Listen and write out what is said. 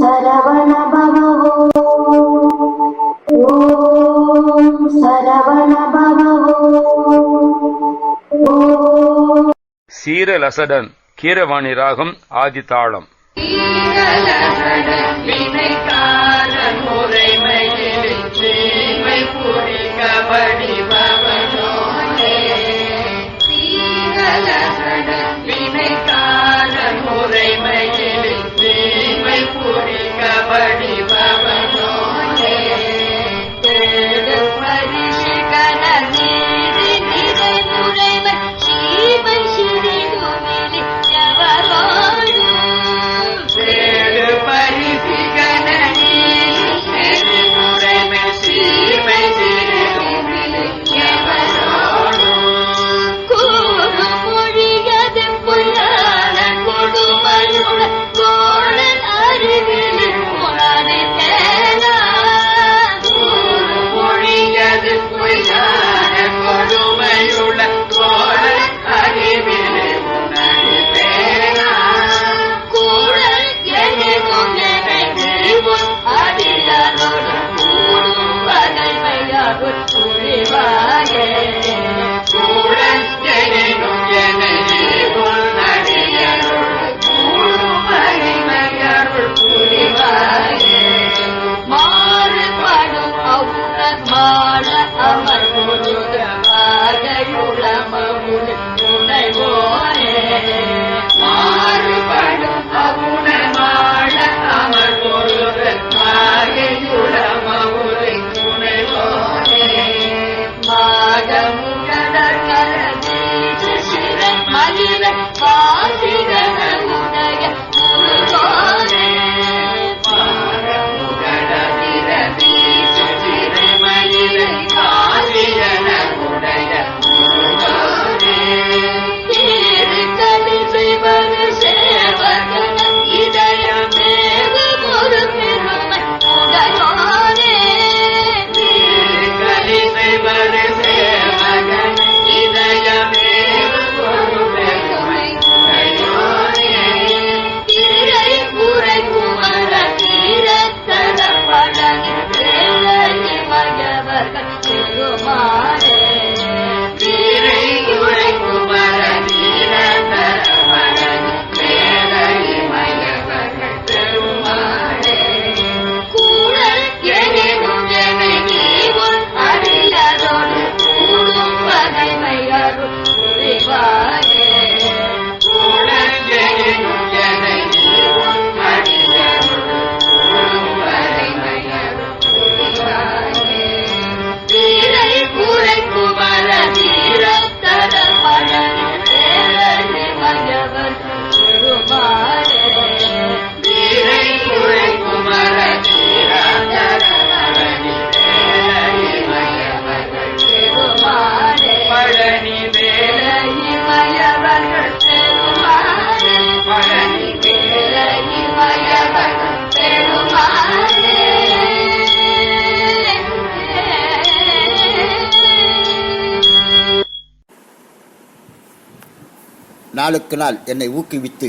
சரவண பவோ ஓம் சரவண பவோ ஓம். சீரலசடன் கீரவாணி ராகம் ஆதிதாளம். மாறுபடும் Bye. 干你最后一个噩梦 நாளுக்கு நாள் என்னை ஊக்குவித்து